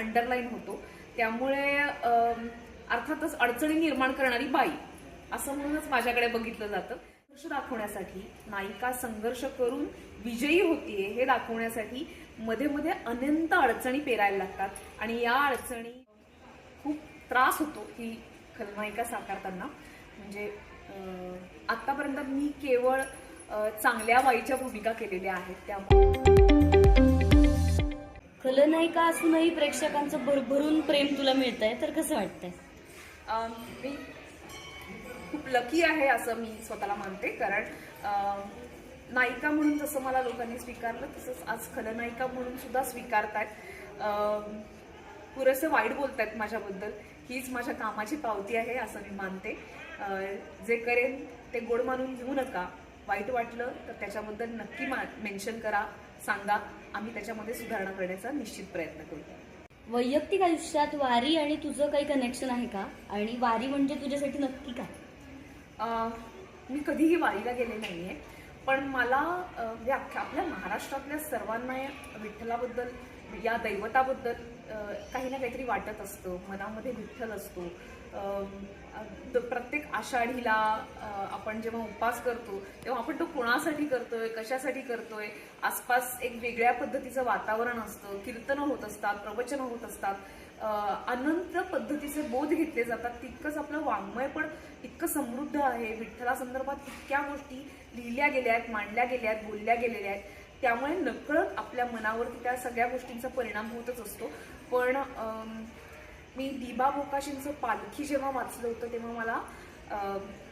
Underline होतो. त्यामुळे अर्थातच अडचणी निर्माण करणारी बाई असं म्हणूनच माझ्याकडे बघितलं जातं. संघर्ष दाखवण्यासाठी नायिका संघर्ष करून विजयी होतीये हे दाखवण्यासाठी मध्ये मध्ये अनंत अडचणी पेरायला लागतात. आणि या अडचणी खूप त्रास होतो ही खलनायिका साकारताना. म्हणजे आत्तापर्यंत आतापर्यंत मी केवळ चांगल्या वाईच्या भूमिका केलेल्या आहेत त्यामुळे. खलनायिका असूनही प्रेक्षकांचं भरभरून प्रेम तुला मिळतंय तर कसं वाटतंय? अं, मी खूप लकी आहे असं मी स्वतःला मानते कारण अं, नायिका म्हणून जसं मला लोकांनी स्वीकारलं तसंच आज खलनायिका म्हणून सुद्धा स्वीकारतायत. अं, पुरेसे वाईट बोलतायत माझ्याबद्दल. हीच माझ्या कामाची पावती आहे असं मी मानते. अं, जे करेन ते गोड मानून घेऊ नका. वाईट वाटलं तर त्याच्याबद्दल नक्की मा मेन्शन करा. सांगा आम्ही त्याच्यामध्ये सुधारणा करण्याचा निश्चित प्रयत्न करू. वैयक्तिक आयुष्यात वारी आणि तुझं काही कनेक्शन आहे का? आणि वारी म्हणजे तुझ्यासाठी नक्की काय? मी कधीही वारीला गेले नाहीये पण मला म्हणजे अख्ख्या आपल्या महाराष्ट्रातल्या सर्वांना विठ्ठलाबद्दल या दैवताबद्दल काही ना काहीतरी वाटत असतं मनामध्ये विठ्ठल असतो. द- प्रत्येक आषाढीला आपण जेव्हा उपास करतो तेव्हा आपण तो कोणासाठी करतोय कशासाठी करतोय आसपास एक वेगळ्या पद्धतीचं वातावरण असतं कीर्तनं होत असतात प्रवचनं होत असतात. अनंत पद्धतीचे बोध घेतले जातात. तितकंच आपलं वाङ्मय पण इतकं समृद्ध आहे. विठ्ठला संदर्भात इतक्या गोष्टी लिहिल्या गेल्या आहेत मांडल्या गेल्या आहेत बोलल्या गेलेल्या आहेत. त्यामुळे नकळत आपल्या मनावरती त्या सगळ्या गोष्टींचा परिणाम होतच असतो. पण मी दिबा बोकाशींचं पालखी जेव्हा वाचलं होतं तेव्हा मला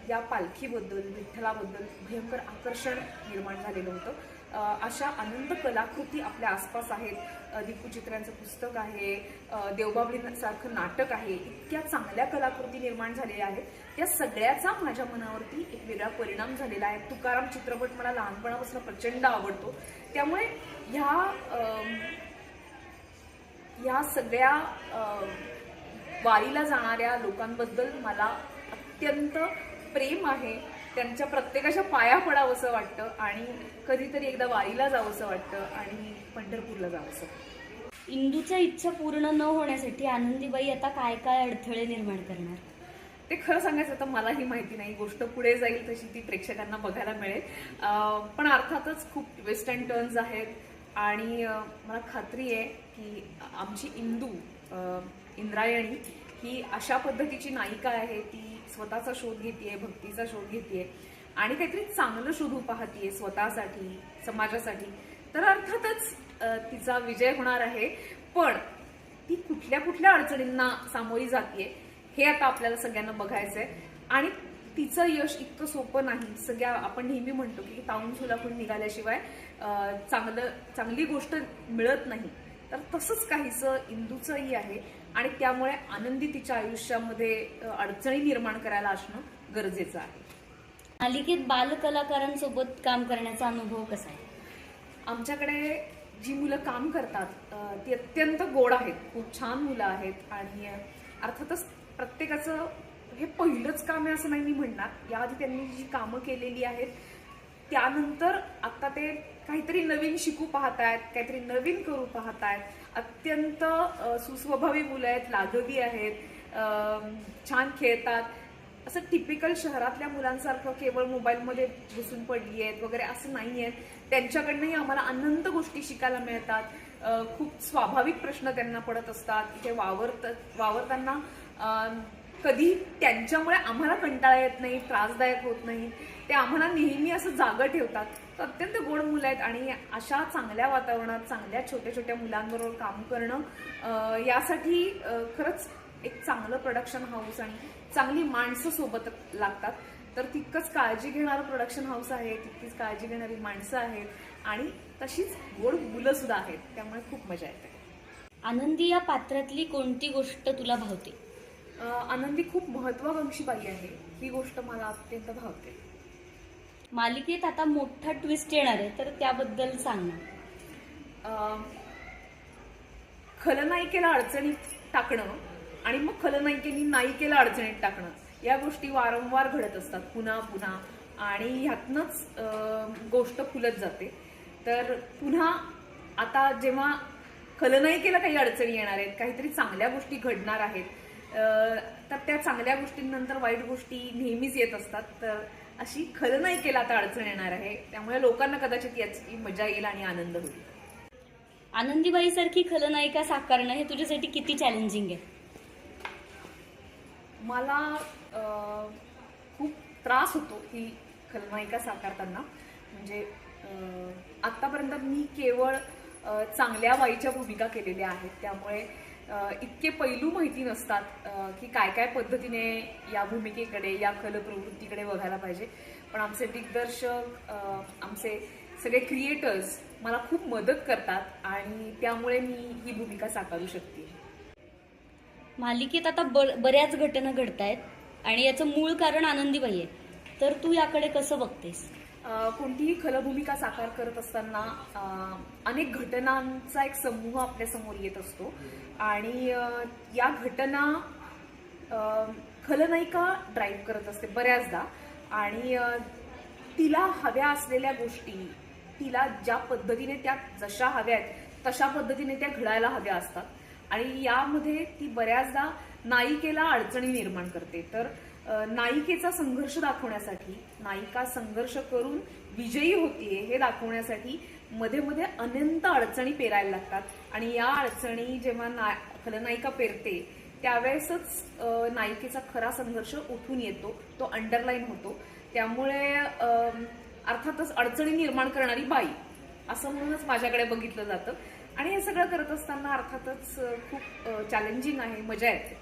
या पालखीबद्दल विठ्ठलाबद्दल भयंकर आकर्षण निर्माण झालेलं होतं. अशा अनंत कलाकृती आपल्या आसपास आहेत. अं, दीपू चित्रांचं पुस्तक आहे. देवबाबळीसारखं नाटक आहे. इतक्या चांगल्या कलाकृती निर्माण झालेल्या आहेत. त्या सगळ्याचा माझ्या मनावरती एक वेगळा परिणाम झालेला आहे. तुकाराम चित्रपट मला लहानपणापासून प्रचंड आवडतो. त्यामुळे ह्या ह्या सगळ्या वारीला जाणाऱ्या लोकांबद्दल मला अत्यंत प्रेम आहे त्यांच्या प्रत्येकाच्या पाया पडावंसं वाटतं आणि कधीतरी एकदा वारीला जावंसं वाटतं आणि पंढरपूरला जावंसं. इंदूच्या इच्छा पूर्ण न होण्यासाठी आनंदीबाई आता काय काय अडथळे निर्माण करणार ते खरं सांगायचं तर मलाही माहिती नाही गोष्ट पुढे जाईल तशी ती प्रेक्षकांना बघायला मिळेल पण अर्थातच खूप ट्विस्ट अँड टर्न्स आहेत आणि मला खात्री आहे की आमची इंदू इंद्रायणी ही अशा पद्धतीची नायिका आहे ती स्वतःचा शोध घेतेय भक्तीचा शोध घेतेय आणि काहीतरी चांगलं शोधू पाहतीये स्वतःसाठी समाजासाठी. तर अर्थातच तिचा विजय होणार आहे. पण ती कुठल्या कुठल्या अडचणींना सामोरी जाते हे आता आपल्याला सगळ्यांना बघायचंय. आणि तिचं यश इतकं सोपं नाही. सगळ्या आपण नेहमी म्हणतो की ताऊन सुलाखून निघाल्याशिवाय चांगलं चांगली गोष्ट मिळत नाही. तर तसंच काहीसं इंदूचंही आहे. आणि त्यामुळे आनंदी तिच्या आयुष्यामध्ये अडचणी निर्माण करायला असणं गरजेचं आहे. मालिकेत बालकलाकारांसोबत काम करण्याचा अनुभव कसा आहे? आमच्याकडे जी मुलं काम करतात ती अत्यंत गोड आहेत. खूप छान मुलं आहेत. आणि अर्थातच प्रत्येकाचं हे पहिलंच काम आहे असं नाही मी म्हणणार. याआधी त्यांनी जी कामं केलेली आहेत त्यानंतर आता ते काहीतरी नवीन शिकू पाहत आहेत काहीतरी नवीन करू पाहत आहेत अत्यंत सुस्वभावी मुलं आहेत लाघवी आहेत छान खेळतात. असं टिपिकल शहरातल्या मुलांसारखं केवळ मोबाईलमध्ये घुसून पडली आहेत वगैरे असं नाही आहे त्यांच्याकडनंही आम्हाला अनंत गोष्टी शिकायला मिळतात. खूप स्वाभाविक प्रश्न त्यांना पडत असतात. इथे वावरत वावरताना कधी त्यांच्यामुळे आम्हाला कंटाळा येत नाही त्रासदायक होत नाही. ते आम्हाला नेहमी असं जागं ठेवतात. तर अत्यंत गोड मुलं आहेत आणि अशा चांगल्या वातावरणात चांगल्या छोट्या छोट्या मुलांबरोबर काम करणं यासाठी खरंच एक चांगलं प्रोडक्शन हाऊस आणि चांगली माणसं सोबत लागतात. तर तितकंच काळजी घेणारं प्रोडक्शन हाऊस आहे तितकीच काळजी घेणारी माणसं आहेत आणि तशीच गोड मुलं सुद्धा आहेत. त्यामुळे खूप मजा येते. आनंदी या पात्रातली कोणती गोष्ट तुला भावते? आनंदी खूप महत्वाकांक्षी बाई आहे. ही गोष्ट मला अत्यंत भावते. मालिकेत आता मोठा ट्विस्ट येणार आहे तर त्याबद्दल सांग ना. खलनायिकेला अडचणीत टाकणं आणि मग खलनायिकेनी नायिकेला अडचणीत टाकणं या गोष्टी वारंवार घडत असतात पुन्हा पुन्हा. आणि ह्यातनंच गोष्ट फुलत जाते. तर पुन्हा आता जेव्हा खलनायिकेला काही अडचणी येणार आहेत काहीतरी चांगल्या गोष्टी घडणार आहेत तर त्या चांगल्या गोष्टींनंतर वाईट गोष्टी नेहमीच येत असतात. तर अशी खलनायिकेला आता अडचण येणार आहे. त्यामुळे लोकांना कदाचित याची मजा येईल आणि आनंद होईल. आनंदीबाई सारखी खलनायिका साकारणं हे तुझ्यासाठी किती चॅलेंजिंग आहे? मला अं, खूप त्रास होतो ही खलनायिका साकारताना म्हणजे अं, आत्तापर्यंत मी केवळ अं, चांगल्या वाईच्या भूमिका केलेल्या आहेत. त्यामुळे इतके पैलू माहिती नसतात की काय काय पद्धतीने या भूमिकेकडे या कलप्रवृत्तीकडे बघायला पाहिजे. पण आमचे दिग्दर्शक आमचे सगळे क्रिएटर्स मला खूप मदत करतात आणि त्यामुळे मी ही भूमिका साकारू शकते. मालिकेत आता ब- बऱ्याच घटना घडत आहेत आणि याचं मूळ कारण आनंदीबाई आहे तर तू याकडे कसं बघतेस? कोणतीही खलभूमिका साकार करत असताना अनेक घटनांचा एक समूह आपल्यासमोर येत असतो. आणि या घटना खलनायिका ड्राईव्ह करत असते बऱ्याचदा. आणि तिला हव्या असलेल्या गोष्टी तिला ज्या पद्धतीने त्या जशा हव्या आहेत तशा पद्धतीने त्या घडायला हव्या असतात. आणि यामध्ये ती बऱ्याचदा नायिकेला अडचणी निर्माण करते. तर नायिकेचा संघर्ष दाखवण्यासाठी नायिका संघर्ष करून विजयी होतीये हे दाखवण्यासाठी मध्ये मध्ये अनंत अडचणी पेरायला लागतात. आणि या अडचणी जेव्हा ना खलनायिका पेरते त्यावेळेसच नायिकेचा खरा संघर्ष उठून येतो तो अंडरलाईन होतो. त्यामुळे अर्थातच अडचणी निर्माण करणारी बाई असं म्हणूनच माझ्याकडे बघितलं जातं. आणि हे सगळं करत असताना अर्थातच खूप चॅलेंजिंग आहे मजा येते.